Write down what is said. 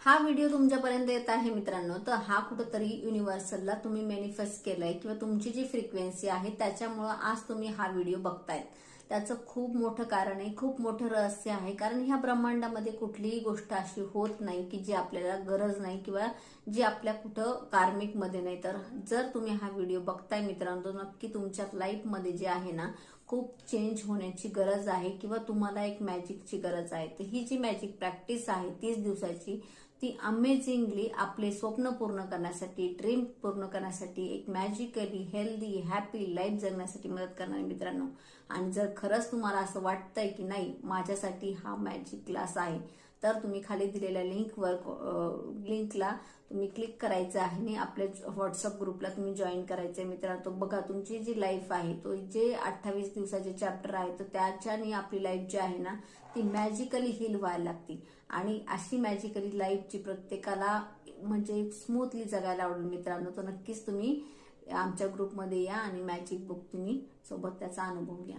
हा व्हिडिओ तुमच्यापर्यंत येत आहे मित्रांनो तर हा कुठंतरी युनिव्हर्सलला तुम्ही मॅनिफेस्ट केलाय किंवा तुमची जी फ्रिक्वेन्सी आहे त्याच्यामुळं आज तुम्ही हा व्हिडिओ बघतायत. त्याचं खूप मोठं कारण आहे खूप मोठं रहस्य आहे कारण ह्या ब्रह्मांडामध्ये कुठलीही गोष्ट अशी होत नाही की जी आपल्याला गरज नाही किंवा जी आपल्या कुठं कार्मिकमध्ये नाही. तर जर तुम्ही हा व्हिडिओ बघताय मित्रांनो नक्की तुमच्या लाईफमध्ये जे आहे ना खूप चेंज होण्याची गरज आहे किंवा तुम्हाला एक मॅजिकची गरज आहे. तर ही जी मॅजिक प्रॅक्टिस आहे तीस दिवसाची ती अमेझिंगली आपले स्वप्न पूर्ण करण्यासाठी ड्रीम पूर्ण करण्यासाठी एक मॅजिकली हेल्दी हॅपी लाईफ जगण्यासाठी मदत करणारे मित्रांनो. आणि जर खरंच तुम्हाला असं वाटतंय की नाही माझ्यासाठी हा मॅजिक क्लास आहे. तर तुम्ही खाली दिलेल्या लिंकवर लिंकला तुम्ही क्लिक करायचं आहे आणि आपल्या व्हॉट्सअप ग्रुपला तुम्ही जॉईन करायचं आहे मित्रांनो तो बघा तुमची जी लाईफ आहे तो जे अठ्ठावीस दिवसाचे चॅप्टर आहे तर त्याच्याने आपली लाईफ जी आहे ना ती मॅजिकली हील व्हायला लागते. आणि अशी मॅजिकली लाईफची प्रत्येकाला म्हणजे स्मूथली जगायला आवडेल मित्रांनो तर नक्कीच तुम्ही आमच्या ग्रुपमध्ये या आणि मॅजिक बुक तुम्ही सोबत त्याचा अनुभव घ्या.